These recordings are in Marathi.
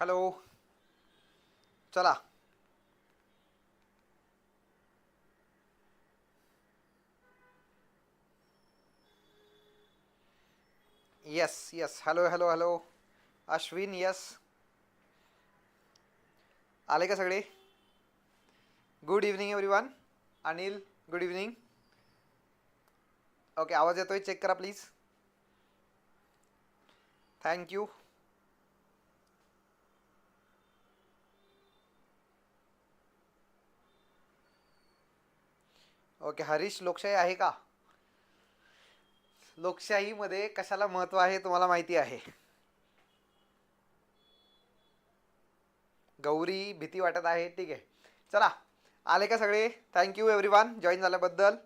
हॅलो। चला। Yes, yes. Hello hello hello. Ashwin, yes. आले का सगळे। Good evening everyone Anil good evening okay आवाज़ येतोय? चेक करा प्लीज़ थँक्यू ओके हरीश लोकशाही आहे का? लोकशाहीमध्ये कशाला महत्त्व आहे तुम्हाला माहिती आहे. गौरी भीती वाटत आहे ठीक आहे. चला आले का सगळे? थँक्यू एव्हरी वन जॉईन झाल्याबद्दल.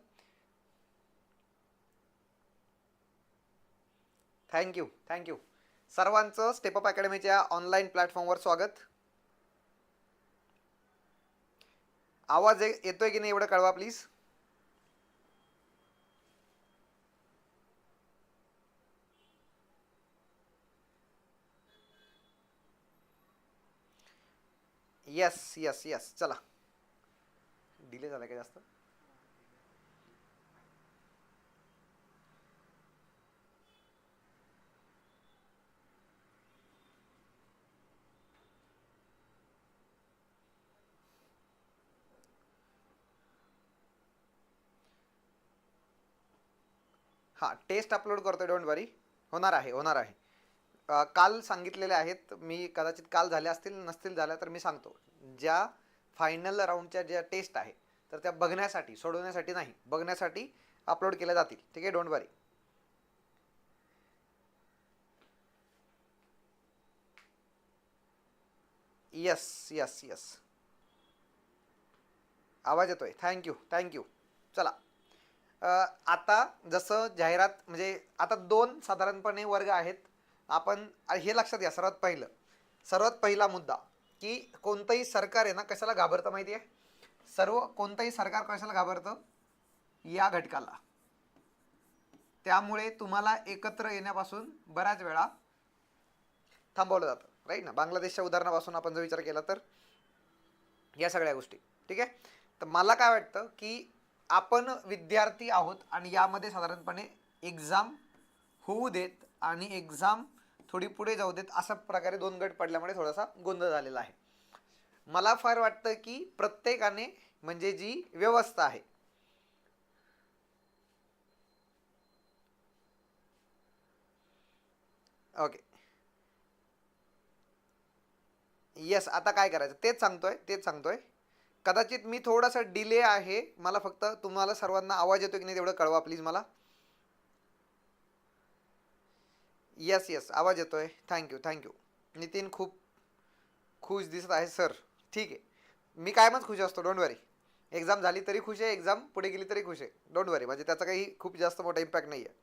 थँक्यू थँक्यू सर्वांचं स्टेपअप अकॅडमीच्या ऑनलाईन प्लॅटफॉर्मवर स्वागत. आवाज येतोय की नाही एवढं कळवा प्लीज येस येस येस चला. डिले झाला का जास्त? हाँ टेस्ट अपलोड करतोय डोंट वरी होणार आहे होणार आहे. काल सांगितलेले आहेत मी कदाचित काल झाल्या असतील नसतील झाल्या तर मी सांगतो. ज्या फायनल राऊंडच्या ज्या टेस्ट आहे तर त्या बघण्यासाठी सोडवण्यासाठी नाही बघण्यासाठी अपलोड केल्या जातील. ठीक आहे? Don't worry yes yes yes आवाज येतोय. थँक्यू थँक्यू चला. आता जसं जाहिरात म्हणजे आता दोन साधारणपणे वर्ग आहेत आपण हे लक्षात घ्या सर्वात पहिलं. सर्वात पहिला मुद्दा की कोणतंही सरकार आहे ना कशाला घाबरतं माहिती आहे सर्व कोणतंही सरकार कशाला घाबरतं? या घटकाला. त्यामुळे तुम्हाला एकत्र येण्यापासून बऱ्याच वेळा थांबवलं जातं. राईट ना? बांगलादेशच्या उदाहरणापासून आपण जर विचार केला तर या सगळ्या गोष्टी. ठीक आहे? तर मला काय वाटतं की आपण विद्यार्थी आहोत आणि यामध्ये साधारणपणे एक्झाम होऊ देत आणि एक्झाम थोडी पुढे जाऊ देत अशा प्रकारे दोन गट पडल्यामुळे थोडासा गोंधळ झालेला आहे. मला फार वाटतं की प्रत्येकाने म्हणजे जी व्यवस्था आहे ओके. येस आता काय करायचं? तेच सांगतोय तेच सांगतोय. कदाचित मी थोडासा डिले आहे मला फक्त तुम्हाला सर्वांना आवाज येतो की नाही तेवढं कळवा प्लीज मला. येस येस आवाज येतो आहे थँक्यू थँक्यू नितीन खूप खुश दिसत आहे सर ठीक आहे. मी कायमच खुश असतो डोंट वरी एक्झाम झाली तरी खुश आहे एक्झाम पुढे गेली तरी खुश आहे. डोंट वरी म्हणजे त्याचा काही खूप जास्त मोठा इम्पॅक्ट नाही आहे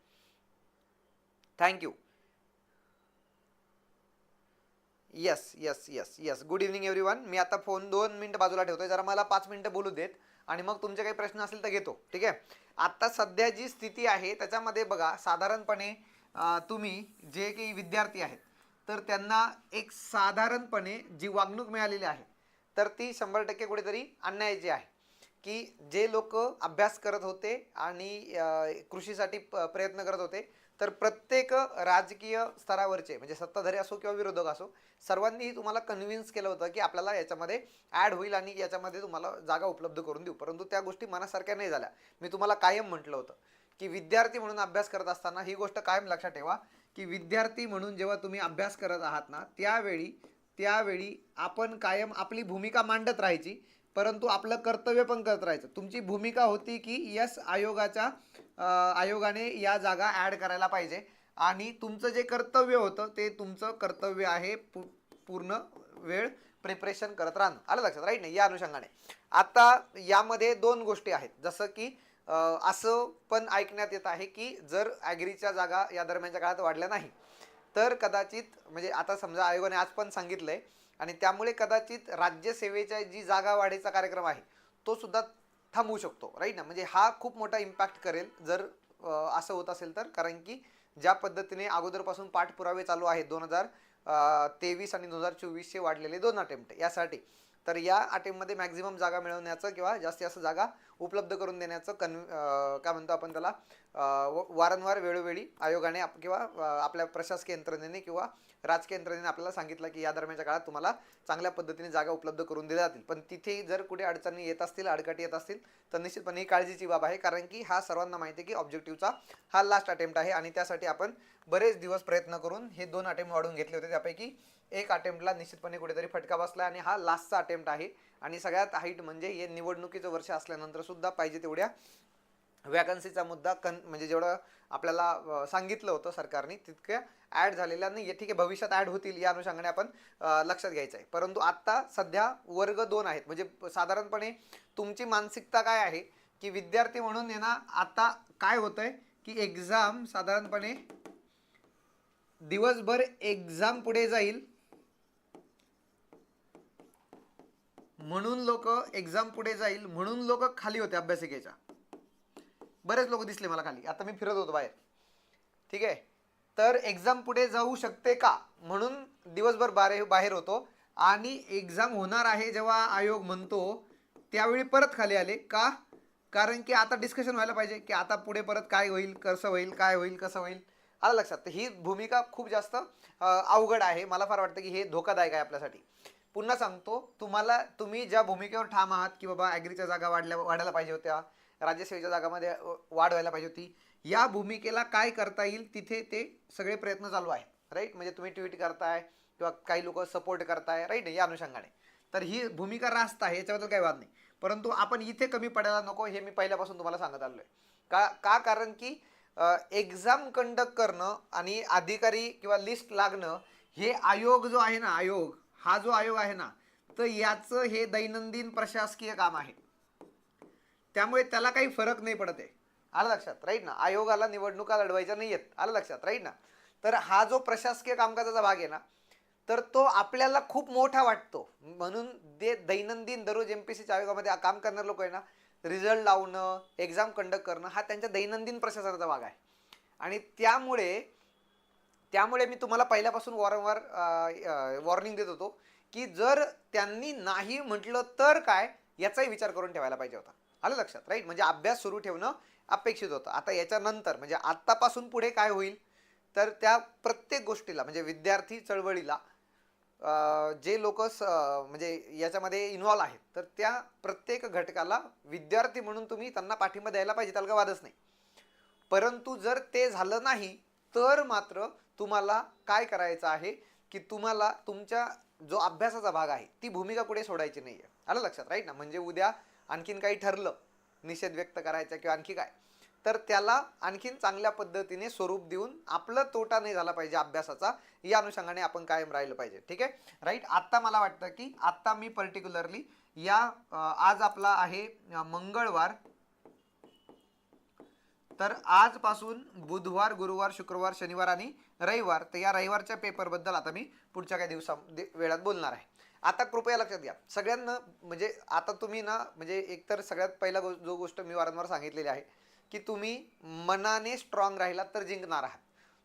thank you yes yes yes yes good evening everyone मी आता फोन दोन मिनटं बाजूला ठेवतोय. जरा मला पाच मिनटं बोलू देत आणि मग तुमचे काही प्रश्न असेल तर घेतो. ठीक आहे? आत्ता सध्या जी स्थिती आहे त्याच्यामध्ये बघा साधारणपणे तुम्ही जे काही विद्यार्थी आहेत तर त्यांना एक साधारणपणे जी वागणूक मिळालेली आहे. तर ती शंभर टक्के कुठेतरी अन्यायाची आहे. की जे लोक अभ्यास करत होते आणि कृषीसाठी प- प्रयत्न करत होते तर प्रत्येक राजकीय स्तरावरचे म्हणजे सत्ताधारी असो किंवा विरोधक असो सर्वांनीही तुम्हाला कन्व्हिन्स केलं होतं की आपल्याला याच्यामध्ये ॲड होईल आणि याच्यामध्ये तुम्हाला जागा उपलब्ध करून देऊ. परंतु त्या गोष्टी मनासारख्या नाही झाल्या. मी तुम्हाला कायम म्हटलं होतं. की विद्यार्थी म्हणून अभ्यास करत असताना ही गोष्ट कायम लक्षात ठेवा की विद्यार्थी म्हणून जेव्हा तुम्ही अभ्यास करत आहात ना त्यावेळी त्यावेळी आपण कायम आपली भूमिका मांडत राहायची परंतु आपलं कर्तव्य पण करत राहायचं. तुमची भूमिका होती की यस आयोगाच्या आयोगाने या जागा ॲड करायला पाहिजे आणि तुमचं जे कर्तव्य होतं ते तुमचं कर्तव्य आहे पू पूर्ण वेळ प्रिपरेशन करत राहणं. आलं लक्षात? राईट नाही? या अनुषंगाने. आता यामध्ये दोन गोष्टी आहेत. जसं की असं पण ऐकण्यात येत आहे की जर ॲग्रीच्या जागा या दरम्यानच्या काळात वाढल्या नाही तर कदाचित म्हणजे आता समजा आयोगाने आज पण सांगितलं आहे आणि त्यामुळे कदाचित राज्यसेवेच्या जी जागा वाढीचा कार्यक्रम आहे तो सुद्धा थांबवू शकतो राईट ना? म्हणजे हा खूप मोठा इम्पॅक्ट करेल जर असं होत असेल तर. कारण की ज्या पद्धतीने अगोदरपासून पाठपुरावे चालू आहेत दोन हजार तेवीस आणि दोन हजार चोवीसचे वाढलेले दोन अटेम्प्ट यासाठी. तर या अटेम्प्टमध्ये मॅक्झिमम जागा मिळवण्याचं किंवा जास्तीत जास्त जागा उपलब्ध करून देण्याचं कन काय म्हणतो आपण त्याला? वारंवार वेळोवेळी आयोगाने आप- किंवा आपल्या प्रशासकीय यंत्रणेने किंवा राजकीय यंत्रणेने आपल्याला सांगितलं की या दरम्यानच्या काळात तुम्हाला चांगल्या पद्धतीने जागा उपलब्ध करून दिल्या जातील. पण तिथे जर कुठे अडचणी येत असतील अडकाटी येत असतील तर निश्चितपणे ही काळजीची बाब आहे. कारण की हा सर्वांना माहिती आहे की ऑब्जेक्टिव्हचा हा लास्ट अटेम्प्ट आहे आणि त्यासाठी आपण बरेच दिवस प्रयत्न करून हे दोन अटेम्प्ट वाढवून घेतले होते. त्यापैकी एक अटेम्प्टला निश्चितपणे कुठेतरी फटका बसला आणि हा लास्टचा अटेम्प्ट आहे. आणि सगळ्यात हाईट म्हणजे हे निवडणुकीचं वर्ष असल्यानंतर सुद्धा पाहिजे तेवढ्या वॅकन्सीचा मुद्दा कन म्हणजे जेवढं आपल्याला सांगितलं होतं सरकारने तितक्या ॲड झालेल्या नाही ठीक आहे भविष्यात ॲड होतील या अनुषंगाने आपण लक्षात घ्यायचं आहे परंतु आत्ता सध्या वर्ग दोन आहेत. म्हणजे साधारणपणे तुमची मानसिकता काय आहे की विद्यार्थी म्हणून येणार आता काय आहे की एक्झाम साधारणपणे दिवसभर एक्झाम पुढे जाईल. म्हणून लोक एक्झाम पुढे जाईल. म्हणून लोक खाली होते अभ्यासिकेच्या. बरेच लोक दिसले मला खाली. आता मी फिरत होतो बाहेर. ठीक आहे? तर एक्झाम पुढे जाऊ शकते का? म्हणून दिवसभर बारे बाहेर होतो. आणि एक्झाम होणार आहे जेव्हा आयोग म्हणतो त्यावेळी परत खाली आले. का? कारण की आता डिस्कशन व्हायला पाहिजे की आता पुढे परत काय होईल कसं होईल काय होईल कसं होईल. आलं लक्षात ही भूमिका खूप जास्त अवघड आहे. मला फार वाटतं की हे धोकादायक आहे आपल्यासाठी. पुन्हा सांगतो तुम्हाला तुम्ही ज्या भूमिकेवर ठाम आहात की बाबा ॲग्रीच्या जागा वाढल्या वाढायला पाहिजे होत्या राज्यसेवेच्या जागामध्ये वाढ व्हायला पाहिजे होती. या भूमिकेला काय करता येईल तिथे ते सगळे प्रयत्न चालू आहेत. राईट म्हणजे तुम्ही ट्विट करताय किंवा काही लोक सपोर्ट करताय. राईट या अनुषंगाने. तर ही भूमिका रास्त आहे याच्याबद्दल काही वाद नाही. परंतु आपण इथे कमी पडायला नको हे मी पहिल्यापासून तुम्हाला सांगत आलो आहे का का कारण की एक्झाम कंडक्ट करणं आणि अधिकारी किंवा लिस्ट लागणं हे आयोग जो आहे ना आयोग हा जो आयोग आहे ना तर याचं हे दैनंदिन प्रशासकीय काम आहे. त्यामुळे त्याला काही फरक नाही पडत आहे. आलं लक्षात? राईट ना? आयोगाला निवडणुका लढवायच्या नाही आहेत. आलं लक्षात? राईट ना? तर हा जो प्रशासकीय कामकाजाचा भाग आहे ना तर तो आपल्याला खूप मोठा वाटतो. म्हणून दे दैनंदिन दररोज एम पी सीच्या आयोगामध्ये काम करणारे लोक आहे ना रिझल्ट लावणं एक्झाम कंडक्ट करणं हा त्यांच्या दैनंदिन प्रशासनाचा भाग आहे. आणि त्यामुळे त्यामुळे मी तुम्हाला पहिल्यापासून वारंवार वॉर्निंग देत होतो की जर त्यांनी नाही म्हटलं तर काय? याचाही विचार करून ठेवायला पाहिजे होता. आलं लक्षात राईट म्हणजे अभ्यास सुरू ठेवणं अपेक्षित होतं. आता याच्यानंतर म्हणजे आत्तापासून पुढे काय होईल? तर त्या प्रत्येक गोष्टीला म्हणजे विद्यार्थी चळवळीला जे लोक म्हणजे याच्यामध्ये इन्व्हॉल्व आहेत तर त्या प्रत्येक घटकाला विद्यार्थी म्हणून तुम्ही त्यांना पाठिंबा द्यायला पाहिजे त्याला का वादच नाही. परंतु जर ते झालं नाही तर मात्र तुम्हाला काय करायचं आहे? की तुम्हाला तुमच्या जो अभ्यासाचा भाग आहे ती भूमिका कुठे सोडायची नाही आहे आलं लक्षात राईट ना म्हणजे उद्या आणखीन काही ठरलं निषेध व्यक्त करायचा किंवा आणखी काय तर त्याला आणखीन चांगल्या पद्धतीने स्वरूप देऊन आपलं तोटा नाही झाला पाहिजे अभ्यासाचा या अनुषंगाने आपण कायम राहिलं पाहिजे. ठीक आहे? राईट आत्ता मला वाटतं की आत्ता मी पर्टिक्युलरली या आज आपला आहे मंगळवार. तर आजपासून बुधवार गुरुवार शुक्रवार शनिवार आणि रविवार तर या रविवारच्या पेपरबद्दल आता मी पुढच्या काही दिवसा दि- वेळात बोलणार आहे. आता कृपया लक्षात घ्या. सगळ्यांना म्हणजे आता तुम्ही ना म्हणजे एकतर सगळ्यात पहिला गो जो गोष्ट मी वारंवार सांगितलेली आहे की तुम्ही मनाने स्ट्रॉंग राहिलात तर जिंकणार आहात.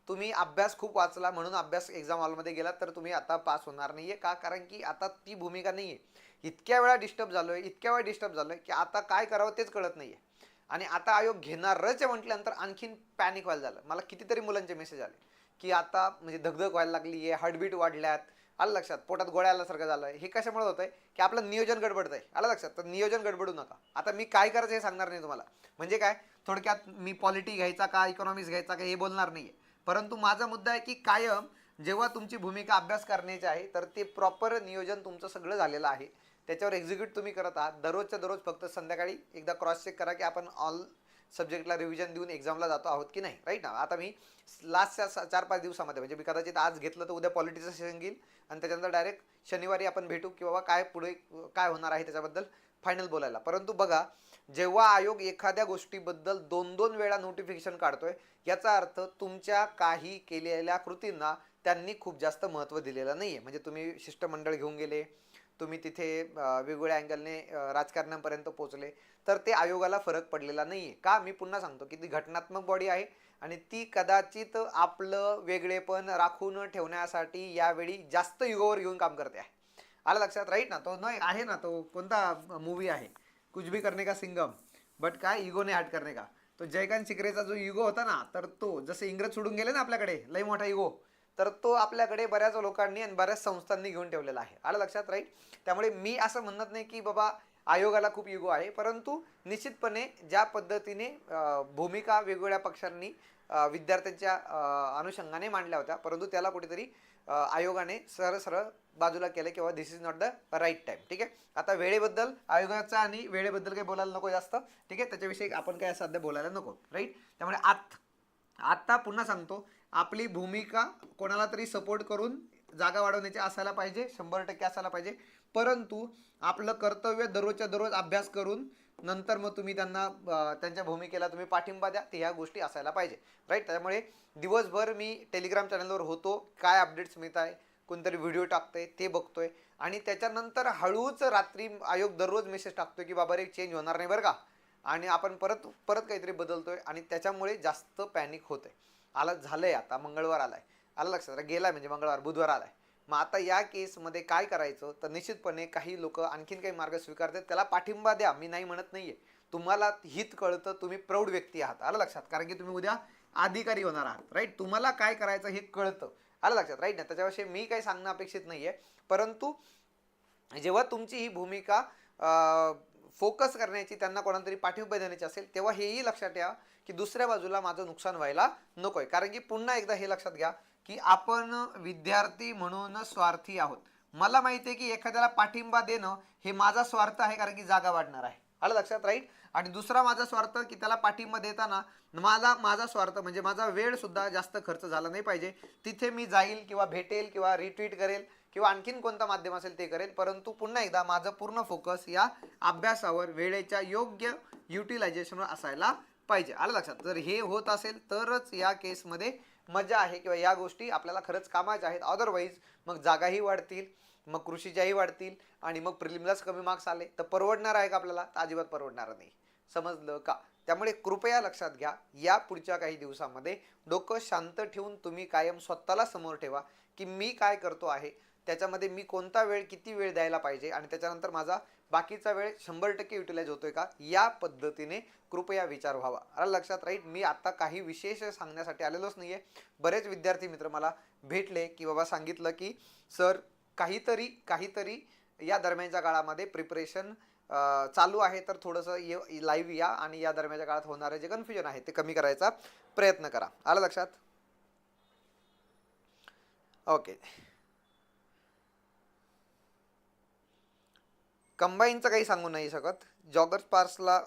तुम्ही अभ्यास खूप वाचला म्हणून अभ्यास एक्झाम हॉलमध्ये गेलात तर तुम्ही आता पास होणार नाही आहे का? कारण की आता ती भूमिका नाही आहे इतक्या वेळा डिस्टर्ब झालो आहे इतक्या वेळा डिस्टर्ब झालोय की आता काय करावं तेच कळत नाही आहे आणि आता आयोग घेणारच आहे म्हटल्यानंतर आणखीन पॅनिक व्हायला झालं. मला कितीतरी मुलांचे मेसेज आले की आता म्हणजे धगधग व्हायला लागली आहे हार्टबीट वाढल्यात. आलं लक्षात? पोटात गोळ्या आल्यासारखं झालं हे कशामुळे होतं आहे की आपलं नियोजन गडबडत आहे आलं लक्षात? तर नियोजन गडबडू नका. आता मी काय करायचं हे सांगणार नाही तुम्हाला. म्हणजे काय? थोडक्यात मी पॉलिटी घ्यायचा का इकॉनॉमिक्स घ्यायचा का हे बोलणार नाही आहे परंतु माझा मुद्दा आहे की कायम जेव्हा तुमची भूमिका अभ्यास करण्याची आहे तर ते प्रॉपर नियोजन तुमचं सगळं झालेलं आहे. त्याच्यावर एक्झिक्यूट तुम्ही करत आहात. दररोजच्या दररोज फक्त संध्याकाळी एकदा क्रॉस चेक करा की आपण ऑल सब्जेक्टला रिव्हिजन देऊन एक्झामला जातो आहोत की नाही राईट ना आता मी लास्टच्या चार पाच दिवसामध्ये म्हणजे मी कदाचित आज घेतलं तर उद्या पॉलिटिक्सचं सेशन घेईल आणि त्याच्यानंतर डायरेक्ट शनिवारी आपण भेटू की बाबा काय पुढे काय होणार आहे त्याच्याबद्दल फायनल बोलायला. परंतु बघा जेव्हा आयोग एखाद्या गोष्टीबद्दल दोन दोन वेळा नोटिफिकेशन काढतोय याचा अर्थ तुमच्या काही केलेल्या कृतींना त्यांनी खूप जास्त महत्त्व दिलेलं नाही आहे म्हणजे तुम्ही शिष्टमंडळ घेऊन गेले तुम्ही तिथे वेगवेगळ्या अँगलने राजकारणापर्यंत पोचले तर ते आयोगाला फरक पडलेला नाही आहे का? मी पुन्हा सांगतो की ती घटनात्मक बॉडी आहे आणि ती कदाचित आपलं वेगळेपण राखून ठेवण्यासाठी यावेळी जास्त युगोवर घेऊन काम करते आहे. आलं लक्षात? राईट ना? तो नाही आहे ना? तो कोणता मूवी आहे? कुछ भी करणे का सिंगम. बट काय? इगो ने हट करणे का. तो जयकांत शिकरेचा जो युगो होता ना तर तो जसे इंग्रज सोडून गेले ना आपल्याकडे लई मोठा युगो तर तो आपल्याकडे बऱ्याच लोकांनी आणि बऱ्याच संस्थांनी घेऊन ठेवलेला आहे. आलं लक्षात राईट त्यामुळे मी असं म्हणत नाही की बाबा आयोगाला खूप युगो आहे परंतु निश्चितपणे ज्या पद्धतीने भूमिका वेगवेगळ्या पक्षांनी विद्यार्थ्यांच्या अनुषंगाने मांडल्या होत्या परंतु त्याला कुठेतरी आयोगाने सरळ सरळ बाजूला केलं किंवा this is not the right time ठीक आहे? आता वेळेबद्दल आयोगाचा आणि वेळेबद्दल काही बोलायला नको जास्त. ठीक आहे? त्याच्याविषयी आपण काय सध्या बोलायला नको. राईट त्यामुळे आत आता पुन्हा सांगतो. आपली भूमिका कोणाला तरी सपोर्ट करून जागा वाढवण्याची असायला पाहिजे शंभर टक्के असायला पाहिजे. परंतु आपलं कर्तव्य दररोजच्या दररोज अभ्यास करून नंतर मग तुम्ही त्यांना त्यांच्या भूमिकेला तुम्ही पाठिंबा द्या ते ह्या गोष्टी असायला पाहिजे. राईट त्यामुळे दिवसभर मी टेलिग्राम चॅनलवर होतो काय अपडेट्स मिळत आहे कोणतरी व्हिडिओ टाकतोय ते बघतोय. आणि त्याच्यानंतर हळूच रात्री आयोग दररोज मेसेज टाकतोय की बाबा रे चेंज होणार नाही बरं का. आणि आपण परत परत काहीतरी बदलतोय आणि त्याच्यामुळे जास्त पॅनिक होतंय. आला झालंय आता मंगळवार आलाय. आलं लक्षात गेला म्हणजे मंगळवार बुधवार आलाय. मग आता या केसमध्ये काय करायचं तर निश्चितपणे काही लोक आणखीन काही मार्ग स्वीकारतात त्याला पाठिंबा द्या. मी नाही म्हणत नाहीये. तुम्हाला हित कळतं तुम्ही प्रौढ व्यक्ती आहात. आलं लक्षात? कारण की तुम्ही उद्या अधिकारी होणार आहात राईट तुम्हाला काय करायचं हे कळतं. आलं लक्षात? राईट ना त्याच्याविषयी मी काही सांगणं अपेक्षित नाही आहे परंतु जेव्हा तुमची ही भूमिका फोकस करण्याची त्यांना कोणातरी पाठिंबा देण्याची असेल तेव्हा हेही लक्षात ठेवा की दुसऱ्या बाजूला माझं नुकसान व्हायला नको आहे कारण की पुन्हा एकदा हे लक्षात घ्या की आपण विद्यार्थी म्हणून स्वार्थी आहोत. मला माहिती आहे की एखाद्याला पाठिंबा देणं हे माझा स्वार्थ आहे कारण की जागा वाढणार आहे. आलं लक्षात राईट? आणि दुसरा माझा स्वार्थ की त्याला पाठिंबा देताना माझा माझा स्वार्थ म्हणजे माझा वेळसुद्धा जास्त खर्च झाला नाही पाहिजे. तिथे मी जाईल किंवा भेटेल किंवा रिट्वीट करेल. किंवा आणखीन कोणता माध्यम असेल ते करेल परंतु पुन्हा एकदा माझं पूर्ण फोकस या अभ्यासावर वेळेच्या योग्य युटिलायझेशनवर असायला पाहिजे. आलं लक्षात? जर हे होत असेल तरच या केसमध्ये मजा आहे किंवा या गोष्टी आपल्याला खरंच कामाच्या आहेत. अदरवाईज मग जागाही वाढतील मग कृषीच्याही वाढतील आणि मग प्रिलिमलाच कमी मार्क्स आले तर परवडणार आहे का आपल्याला? तर अजिबात परवडणार नाही. समजलं का? त्यामुळे कृपया लक्षात घ्या या पुढच्या काही दिवसामध्ये डोकं शांत ठेवून तुम्ही कायम स्वतःला समोर ठेवा की मी काय करतो आहे. त्याच्यामध्ये मी कोणता वेळ किती वेळ द्यायला पाहिजे आणि त्याच्यानंतर माझा बाकीचा वेळ शंभर टक्के युटिलाइज होतोय का? या पद्धतीने कृपया विचार व्हावा. अरे लक्षात राहील मी आता काही विशेष सांगण्यासाठी आलेलोच नाही आहे बरेच विद्यार्थी मित्र मला भेटले की बाबा सांगितलं की सर काहीतरी काहीतरी या दरम्यानच्या काळामध्ये प्रिपरेशन चालू आहे तर थोडंसं ये लाईव्ह या आणि या दरम्यानच्या काळात होणारे जे कन्फ्युजन आहे ते कमी करायचा प्रयत्न करा. आलं लक्षात? ओके. कंबाईनचं काही सांगू नाही शकत. जॉगर्स पार्सला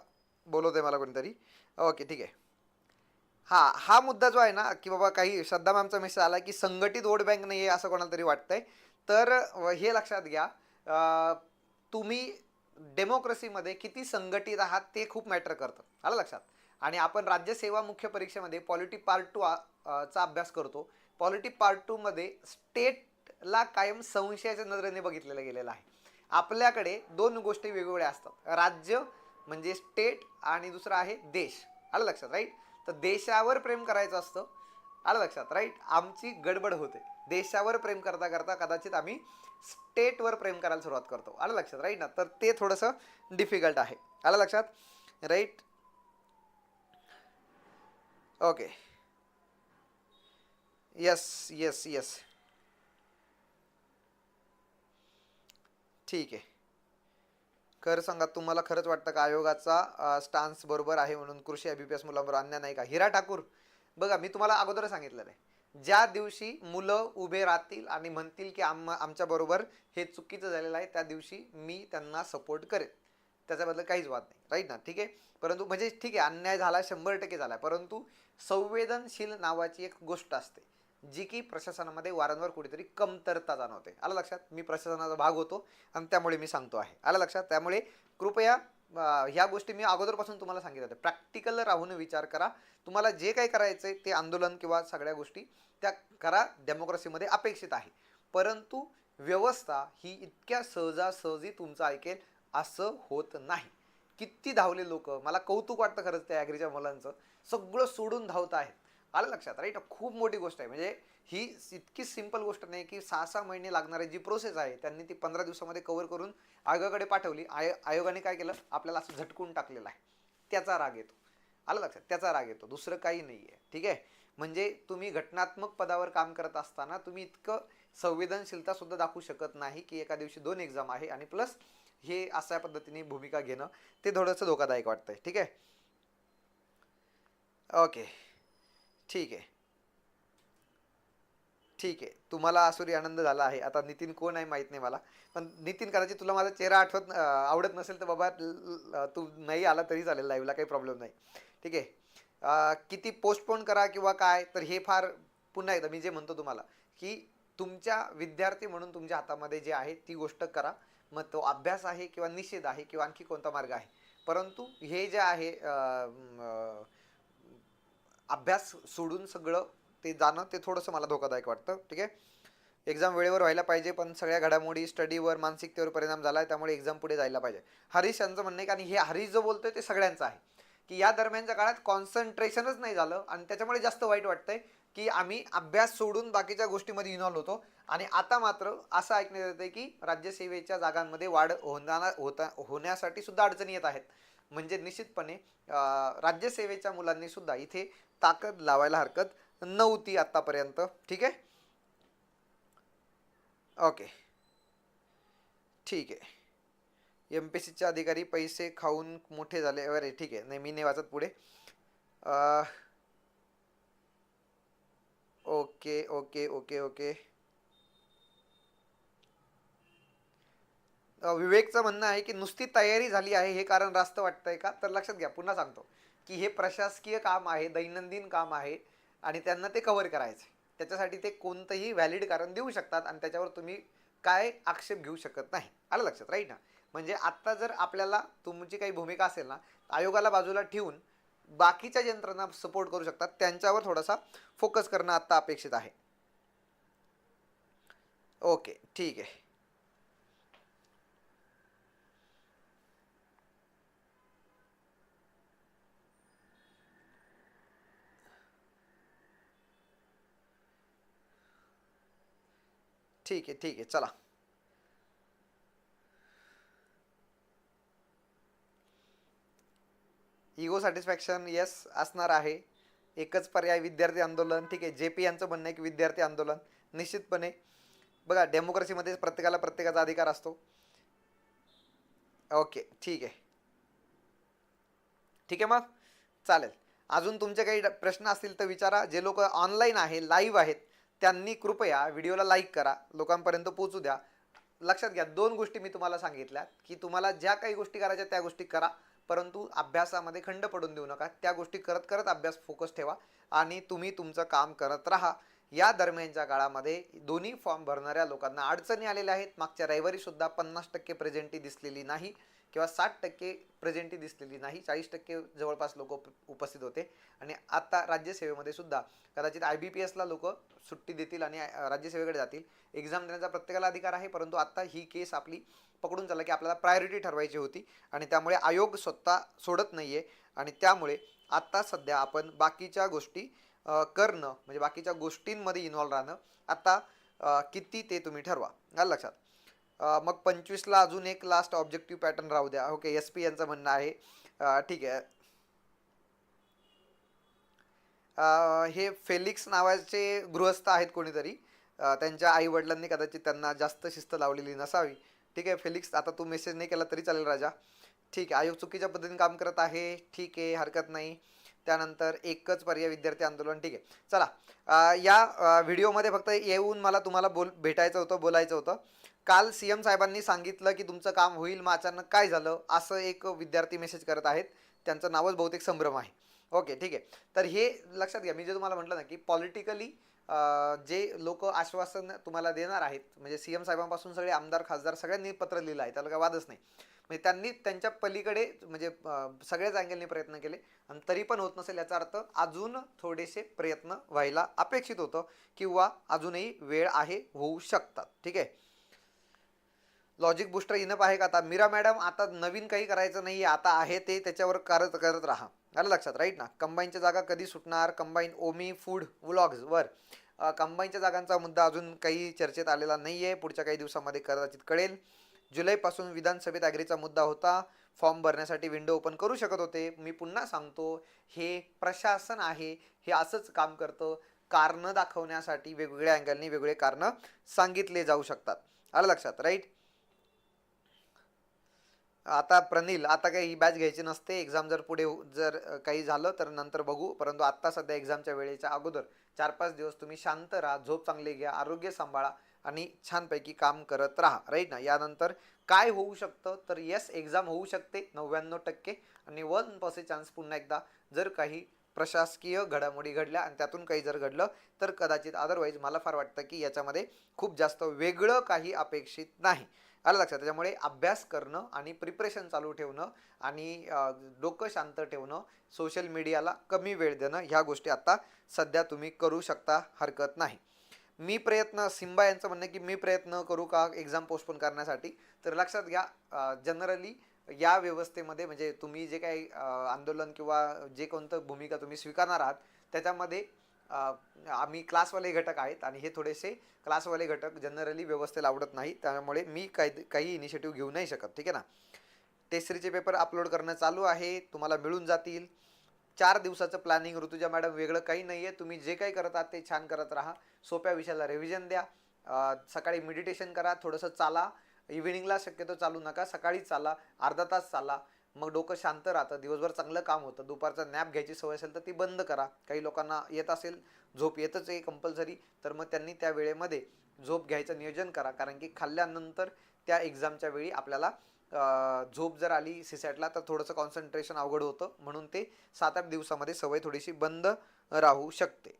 बोलवते मला कोणतरी. ओके ठीक आहे. हां हा मुद्दा जो आहे ना की बाबा काही श्रद्धा मॅमचा मेसेज आला की संघटित वोट बँक नाही आहे असं कोणाला तरी वाटतंय. तर हे लक्षात घ्या. तुम्ही डेमोक्रेसीमध्ये किती संघटित आहात ते खूप मॅटर करतं. आलं लक्षात? आणि आपण राज्यसेवा मुख्य परीक्षेमध्ये पॉलिटी पार्ट टू चा अभ्यास करतो. पॉलिटी पार्ट टूमध्ये स्टेटला कायम संशयाच्या नजरेने बघितलेलं गेलेलं आहे. आपल्याकडे दोन गोष्टी वेगवेगळ्या असतात. राज्य म्हणजे स्टेट आणि दुसरं आहे देश. आलं लक्षात राईट तर देशावर प्रेम करायचं असतं. आलं लक्षात राईट आमची गडबड होते. देशावर प्रेम करता करता कदाचित आम्ही स्टेटवर प्रेम करायला सुरुवात करतो. आलं लक्षात राईट ना? तर ते थोडंसं डिफिकल्ट आहे. आलं लक्षात? Right okay yes yes yes ठीक आहे. खरं सांगा तुम्हाला खरंच वाटतं का आयोगाचा स्टान्स बरोबर आहे म्हणून कृषी एस मुलांवर अन्याय नाही का? हिरा ठाकूर बघा मी तुम्हाला अगोदर सांगितलेलं आहे. ज्या दिवशी मुलं उभे राहतील आणि म्हणतील की आम आमच्याबरोबर हे चुकीचं झालेलं आहे त्या दिवशी मी त्यांना सपोर्ट करेन. त्याच्याबद्दल काहीच वाद नाही. राईट ना? ठीक आहे? परंतु म्हणजे ठीक आहे अन्याय झाला शंभर टक्के झाला परंतु संवेदनशील नावाची एक गोष्ट असते. जी की प्रशासनामध्ये वारंवार कुठेतरी कमतरता जाणवते. आलं लक्षात? मी प्रशासनाचा भाग होतो आणि त्यामुळे मी सांगतो आहे. आलं लक्षात? त्यामुळे कृपया ह्या गोष्टी मी अगोदरपासून तुम्हाला सांगितलं होतं प्रॅक्टिकल राहून विचार करा. तुम्हाला जे काही करायचं आहे ते आंदोलन किंवा सगळ्या गोष्टी त्या करा. डेमोक्रेसीमध्ये अपेक्षित आहे. परंतु व्यवस्था ही इतक्या सहजासहजी तुमचं ऐकेल असं होत नाही. किती धावले लोक? मला कौतुक वाटतं खरंच त्या ॲग्रीच्या मुलांचं. सगळं सोडून धावत आहेत. आलं लक्षात राईट खूप मोठी गोष्ट आहे. म्हणजे ही इतकी सिंपल गोष्ट नाही की सहा सहा महिने लागणारी जी प्रोसेस आहे त्यांनी ती पंधरा दिवसामध्ये कव्हर करून आयोगाकडे पाठवली. आय आयोगाने काय केलं? आपल्याला असं झटकून टाकलेलं आहे. त्याचा राग येतो. आलं लक्षात? त्याचा राग येतो. दुसरं काही नाही आहे. ठीक आहे? म्हणजे तुम्ही घटनात्मक पदावर काम करत असताना तुम्ही इतकं संवेदनशीलतासुद्धा दाखवू शकत नाही की एका दिवशी दोन एक्झाम आहे आणि प्लस हे अशा पद्धतीने भूमिका घेणं ते थोडंसं धोकादायक वाटतंय. ठीक आहे? ओके ठीक आहे. ठीक आहे. तुम्हाला आसुरी आनंद झाला आहे. आता नितीन कोण आहे माहीत नाही मला. पण नितीन कदाचित तुला माझा चेहरा आठवत आवडत नसेल तर बाबा तू नाही आला तरी चालेल लाईव्हला काही प्रॉब्लेम नाही. ठीक आहे. किती पोस्टपोन करा किंवा काय तर हे फार पुन्हा एकदा मी जे म्हणतो तुम्हाला की तुमच्या विद्यार्थी म्हणून तुमच्या हातामध्ये जे आहे ती गोष्ट करा. मग तो अभ्यास आहे किंवा निषेध आहे किंवा आणखी कोणता मार्ग आहे. परंतु हे जे आहे अभ्यास सोडून सगळं ते जाणं ते थोडंसं मला धोकादायक वाटतं ठीक आहे? एक्झाम वेळेवर व्हायला पाहिजे पण सगळ्या घडामोडी स्टडीवर मानसिकतेवर परिणाम झाला आहे त्यामुळे एक्झाम पुढे जायला पाहिजे. हरीश यांचं म्हणणं आहे आणि हे हरीश जो बोलतोय ते सगळ्यांचं आहे. की या दरम्यानच्या काळात कॉन्सन्ट्रेशनच नाही झालं आणि त्याच्यामुळे जास्त वाईट वाटतंय की आम्ही अभ्यास सोडून बाकीच्या गोष्टीमध्ये इन्व्हॉल्व होतो. आणि आता मात्र असं ऐकण्यात येतं की राज्यसेवेच्या जागांमध्ये वाढ होणार होता होण्यासाठी सुद्धा अडचणी येत आहेत. म्हणजे निश्चितपणे राज्यसेवेच्या मुलांनी सुद्धा इथे ताकद लावायला हरकत नव्हती आतापर्यंत. ठीक आहे? ओके. ठीक आहे. एम पी सीचे अधिकारी पैसे खाऊन मोठे झाले. अरे ठीक आहे. नाही मी नाही वाचत पुढे. Okay okay okay okay. विवेकचं म्हणणं आहे की नुसती तयारी झाली आहे हे कारण रास्त वाटतंय का? तर लक्षात घ्या पुन्हा सांगतो. की हे प्रशासकीय काम आहे दैनंदिन काम आहे आणि त्यांना ते कव्हर करायचं आहे. त्याच्यासाठी ते कोणतंही व्हॅलिड कारण देऊ शकतात आणि त्याच्यावर तुम्ही काय आक्षेप घेऊ शकत नाही. आलं लक्षात राईट ना? म्हणजे आत्ता जर आपल्याला तुमची काही भूमिका असेल ना आयोगाला बाजूला ठेवून बाकीच्या यंत्रणा सपोर्ट करू शकतात. त्यांच्यावर थोडासा फोकस करणं आत्ता अपेक्षित आहे. ओके ठीक आहे. ठीक आहे ठीक आहे चला. इगो सॅटिस्फॅक्शन येस असणार आहे. एकच पर्याय विद्यार्थी आंदोलन. ठीक आहे जे पी यांचं म्हणणं आहे की विद्यार्थी आंदोलन निश्चितपणे. बघा डेमोक्रेसीमध्ये प्रत्येकाला प्रत्येकाचा अधिकार असतो. ओके ठीक आहे. ठीक आहे मग? चालेल. अजून तुमचे काही प्रश्न असतील तर विचारा. जे लोक ऑनलाईन आहे लाईव्ह आहेत त्यांनी कृपया व्हिडिओला लाईक करा लोकांपर्यंत पोहोचू द्या. लक्षात घ्या दोन गोष्टी मी तुम्हाला सांगितल्या की तुम्हाला ज्या काही गोष्टी करायच्या त्या गोष्टी करा परंतु अभ्यासामध्ये खंड पडून देऊ नका. त्या गोष्टी करत करत अभ्यास फोकस ठेवा आणि तुम्ही तुमचं काम करत राहा. या दरम्यानच्या काळामध्ये दोन्ही फॉर्म भरणाऱ्या लोकांना अडचणी आलेल्या आहेत. मागच्या रविवारीसुद्धा पन्नास टक्के प्रेझेंटी दिसलेली नाही. किंवा साठ टक्के प्रेझेंटी दिसलेली नाही. चाळीस टक्के जवळपास लोक उपस्थित होते. आणि आता राज्यसेवेमध्ये सुद्धा कदाचित आय बी पी एसला लोक सुट्टी देतील आणि राज्यसेवेकडे जातील. एक्झाम देण्याचा प्रत्येकाला अधिकार आहे परंतु आता ही केस आपली पकडून चालला की आपल्याला प्रायोरिटी ठरवायची होती. आणि त्यामुळे आयोग स्वतः सोडत नाही आहे आणि त्यामुळे आत्ता सध्या आपण बाकीच्या गोष्टी करणं म्हणजे बाकीच्या गोष्टींमध्ये इन्व्हॉल्व राहणं आत्ता किती ते तुम्ही ठरवा. आलं लक्षात? मग पंचवीसला अजून एक लास्ट ऑब्जेक्टिव्ह पॅटर्न राहू द्या. ओके एस पी यांचं म्हणणं आहे. ठीक आहे. हे फेलिक्स नावाचे गृहस्थ आहेत कोणीतरी. त्यांच्या आई वडिलांनी कदाचित त्यांना जास्त शिस्त लावलेली नसावी. ठीक आहे फेलिक्स आता तू मेसेज नाही केला तरी चालेल राजा. ठीक आहे आयोग चुकीच्या पद्धतीने काम करत आहे. ठीक आहे हरकत नाही. त्यानंतर एकच पर्याय विद्यार्थी आंदोलन. ठीक आहे चला. या व्हिडिओमध्ये फक्त येऊन मला तुम्हाला बोल भेटायचं होतं बोलायचं होतं. काल सी एम साहेबांनी सांगितलं की तुमचं काम होईल मग अचानक काय झालं? असं एक विद्यार्थी मेसेज करत आहेत. त्यांचं नावच बहुतेक संभ्रम आहे. ओके ठीक आहे. तर हे लक्षात घ्या. मी जे तुम्हाला म्हटलं ना की पॉलिटिकली जे लोक आश्वासन तुम्हाला देणार आहेत म्हणजे सी एम साहेबांपासून सगळे आमदार खासदार सगळ्यांनी पत्र लिहिलं आहे. त्याला काय वादच नाही. म्हणजे त्यांनी त्यांच्या पलीकडे म्हणजे सगळ्याच अँगलने प्रयत्न केले आणि तरी पण होत नसेल याचा अर्थ अजून थोडेसे प्रयत्न व्हायला अपेक्षित होतं किंवा अजूनही वेळ आहे होऊ शकतात. ठीक आहे? लॉजिक बुस्टर इनप आहे का आता? मीरा मॅडम आता नवीन काही करायचं नाही आता आहे ते त्याच्यावर करत करत राहा. आलं लक्षात राईट ना? कंबाईनच्या जागा कधी सुटणार? कंबाईन ओमी फूड व्लॉग्सवर कंबाईनच्या जागांचा मुद्दा अजून काही चर्चेत आलेला नाही आहे पुढच्या काही दिवसामध्ये कदाचित कळेल. जुलैपासून विधानसभेत ॲग्रीचा मुद्दा होता. फॉर्म भरण्यासाठी विंडो ओपन करू शकत होते. मी पुन्हा सांगतो हे प्रशासन आहे. हे असंच काम करतं. कारणं दाखवण्यासाठी वेगवेगळ्या अँगलनी वेगवेगळे कारणं सांगितले जाऊ शकतात. आलं लक्षात राईट आता प्रनिल आता काही ही बॅच घ्यायची नसते. एक्झाम जर पुढे हो, जर काही झालं तर नंतर बघू. परंतु आत्ता सध्या एक्झामच्या वेळेच्या अगोदर चार पाच दिवस तुम्ही शांत राहा झोप चांगली घ्या आरोग्य सांभाळा आणि छानपैकी काम करत राहा. राईट ना? यानंतर काय होऊ शकतं? तर येस एक्झाम होऊ शकते. नव्याण्णव टक्के आणि वन पर्सेंट चान्स पुन्हा एकदा जर काही प्रशासकीय घडामोडी घडल्या आणि त्यातून काही जर घडलं तर कदाचित अदरवाईज मला फार वाटतं की याच्यामध्ये खूप जास्त वेगळं काही अपेक्षित नाही. आलं लक्षात. त्याच्यामुळे अभ्यास करणं आणि प्रिपरेशन चालू ठेवणं आणि डोकं शांत ठेवणं सोशल मीडियाला कमी वेळ देणं ह्या गोष्टी आता सध्या तुम्ही करू शकता हरकत नाही. मी प्रयत्न सिम्बा यांचं म्हणणं की मी प्रयत्न करू का एक्झाम पोस्टपोन करण्यासाठी? तर लक्षात घ्या जनरली या व्यवस्थेमध्ये म्हणजे तुम्ही जे काही आंदोलन किंवा जे कोणतं भूमिका तुम्ही स्वीकारणार आहात त्याच्यामध्ये आम्ही क्लासवाले घटक आहेत आणि हे थोडेसे क्लासवाले घटक जनरली व्यवस्थेला आवडत नाही त्यामुळे मी काही काही इनिशिएटिव्ह घेऊ नाही शकत. ठीक आहे ना? टेस्टरीचे पेपर अपलोड करणं चालू आहे. तुम्हाला मिळून जातील. चार दिवसाचं प्लॅनिंग ऋतुजा मॅडम वेगळं काही नाही आहे तुम्ही जे काही करत आहात ते छान करत राहा. सोप्या विषयाला रिव्हिजन द्या. सकाळी मेडिटेशन करा. थोडंसं चाला. इव्हिनिंगला शक्यतो चालू नका. सकाळी चाला. अर्धा तास चाला. मग डोकं शांत राहतं दिवसभर चांगलं काम होतं दुपारचा नॅप घ्यायची सवय असेल तर ती बंद करा. काही लोकांना येत असेल झोप येतच आहे कंपल्सरी तर मग त्यांनी त्या वेळेमध्ये झोप घ्यायचं नियोजन करा. कारण की खाल्ल्यानंतर त्या एक्झामच्या वेळी आपल्याला झोप जर आली सिसॅटला तर थोडंसं कॉन्सन्ट्रेशन अवघड होतं. म्हणून ते सात आठ दिवसामध्ये सवय थोडीशी बंद राहू शकते.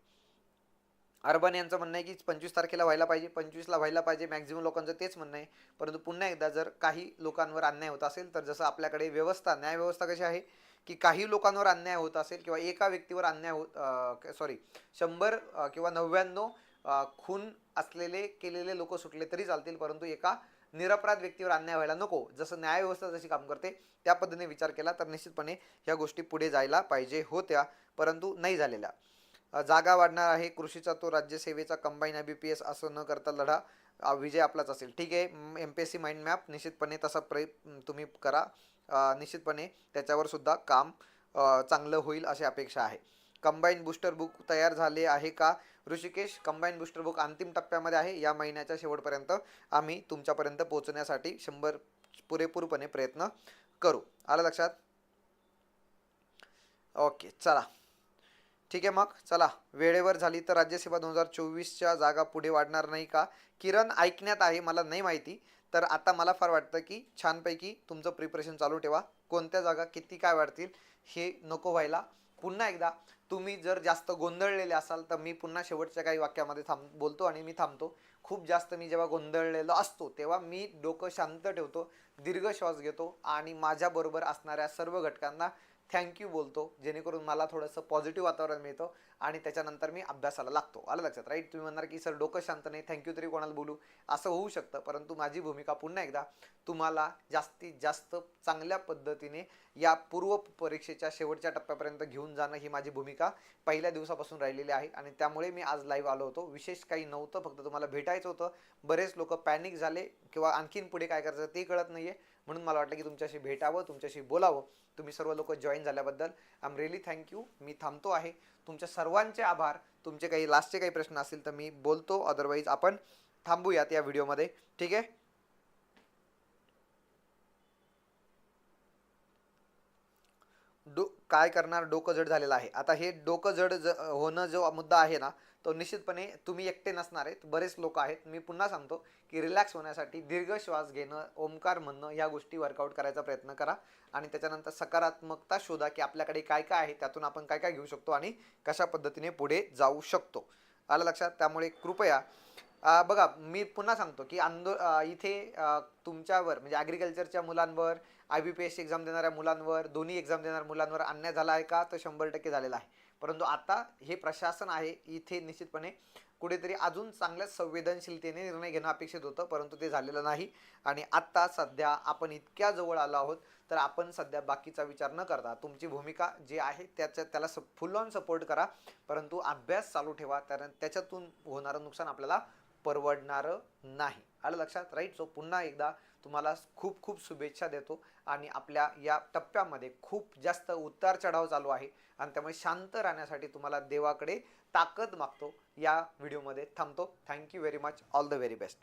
अर्बन यांचं म्हणणं आहे की पंचवीस तारखेला व्हायला पाहिजे पंचवीसला व्हायला पाहिजे मॅक्झिमम लोकांचं तेच म्हणणं आहे. परंतु पुन्हा एकदा जर काही लोकांवर अन्याय होत असेल तर जसं आपल्याकडे व्यवस्था न्यायव्यवस्था कशी आहे की काही लोकांवर अन्याय होत असेल किंवा एका व्यक्तीवर अन्याय होत सॉरी शंभर किंवा नव्याण्णव खून असलेले केलेले लोक सुटले तरी चालतील परंतु एका निरपराध व्यक्तीवर अन्याय व्हायला नको. जसं न्यायव्यवस्था जशी काम करते त्या पद्धतीने विचार केला तर निश्चितपणे ह्या गोष्टी पुढे जायला पाहिजे होत्या परंतु नाही झालेल्या. जागा वाढणार आहे. कृषीचा तो राज्यसेवेचा combine I B P S असं न करता लढा विजय आपलाच असेल. ठीक आहे. M P S C mind map निश्चितपणे तसा प्रय तुम्ही करा. निश्चितपणे त्याच्यावर सुद्धा काम चांगलं होईल अशी अपेक्षा आहे. कंबाईन बूस्टर बुक तयार झाले आहे का? ऋषिकेश कंबाईन बूस्टर बुक अंतिम टप्प्यामध्ये आहे. या महिन्याच्या शेवटपर्यंत आम्ही तुमच्यापर्यंत पोहोचण्यासाठी शंभर पुरेपूरपणे प्रयत्न करू. आलं लक्षात? ओके चला. ठीक आहे मग. चला वेळेवर झाली तर राज्यसभा दोन हजार चोवीसच्या जागा पुढे वाढणार नाही का? किरण ऐकण्यात आहे मला नाही माहिती. तर आता मला फार वाटतं की छानपैकी तुमचं प्रिपरेशन चालू ठेवा. कोणत्या जागा किती काय वाढतील हे नको व्हायला. पुन्हा एकदा तुम्ही जर जास्त गोंधळलेले असाल तर मी पुन्हा शेवटच्या काही वाक्यामध्ये थांब बोलतो आणि मी थांबतो. खूप जास्त मी जेव्हा गोंधळलेलो असतो तेव्हा मी डोकं शांत ठेवतो दीर्घ श्वास घेतो आणि माझ्याबरोबर असणाऱ्या सर्व घटकांना थँक्यू बोलतो. जेणेकरून मला थोडंसं पॉझिटिव्ह वातावरण मिळतं आणि त्याच्यानंतर मी अभ्यासाला लागतो. आलं लक्षात राईट तुम्ही म्हणणार की सर डोकं शांत नाही. थँक्यू तरी कोणाला बोलू? असं होऊ शकतं परंतु माझी भूमिका पुन्हा एकदा तुम्हाला जास्तीत जास्त चांगल्या पद्धतीने या पूर्व परीक्षेच्या शेवटच्या टप्प्यापर्यंत घेऊन जाणं ही माझी भूमिका पहिल्या दिवसापासून राहिलेली आहे आणि त्यामुळे मी आज लाईव्ह आलो होतो. विशेष काही नव्हतं फक्त तुम्हाला भेटायचं होतं. बरेच लोक पॅनिक झाले किंवा आणखीन पुढे काय करायचं ते कळत नाही आहे म्हणून मला वाटलं की तुमच्याशी भेटावं तुमच्याशी बोलावं. तुम्ही सर्व लोक जॉईन झाल्याबद्दल I am really thank you मी थांबतो आहे. तुमच्या सर्वांचे आभार. तुमचे काही लास्टचे काही प्रश्न असतील तर मी बोलतो. अदरवाईज आपण थांबूयात या व्हिडिओमध्ये. ठीक आहे? डो काय करणार? डोकं जड झालेलं आहे. आता हे डोकं जड ज होणं जो मुद्दा आहे ना तो निश्चितपणे तुम्ही एकटे नसणार आहेत. बरेच लोक आहेत. मी पुन्हा सांगतो की रिलॅक्स होण्यासाठी दीर्घ श्वास घेणं ओंकार म्हणणं ह्या गोष्टी वर्कआउट करायचा प्रयत्न करा. आणि त्याच्यानंतर सकारात्मकता शोधा की आपल्याकडे काय काय आहे त्यातून आपण काय काय घेऊ शकतो आणि कशा पद्धतीने पुढे जाऊ शकतो. आलं लक्षात? त्यामुळे कृपया बघा मी पुन्हा सांगतो की आंदो इथे तुमच्यावर म्हणजे ॲग्रिकल्चरच्या मुलांवर I B P S exam देणाऱ्या मुलांवर दोन्ही एक्झाम देणाऱ्या मुलांवर अन्याय झाला आहे का? तर शंभर टक्के झालेला आहे. परंतु आता हे प्रशासन आहे इथे निश्चितपणे कुठेतरी अजून चांगल्या संवेदनशीलतेने निर्णय घेणं अपेक्षित होतं परंतु ते झालेलं नाही. आणि आत्ता सध्या आपण इतक्या जवळ आलो आहोत तर आपण सध्या बाकीचा विचार न करता तुमची भूमिका जी आहे त्याच्या त्याला स फुल ऑन सपोर्ट करा. परंतु अभ्यास चालू ठेवा कारण त्याच्यातून होणारं नुकसान आपल्याला परवडणारं नाही. आलं लक्षात? राईट सो पुन्हा एकदा तुम्हाला खूप खूप शुभेच्छा देतो. आणि आपल्या या टप्प्यामध्ये खूप जास्त उतार चढाव चालू आहे. आणि त्यामुळे शांत राहण्यासाठी तुम्हाला देवाकडे ताकद मागतो. या व्हिडिओमध्ये थांबतो. Thank you very much all the very best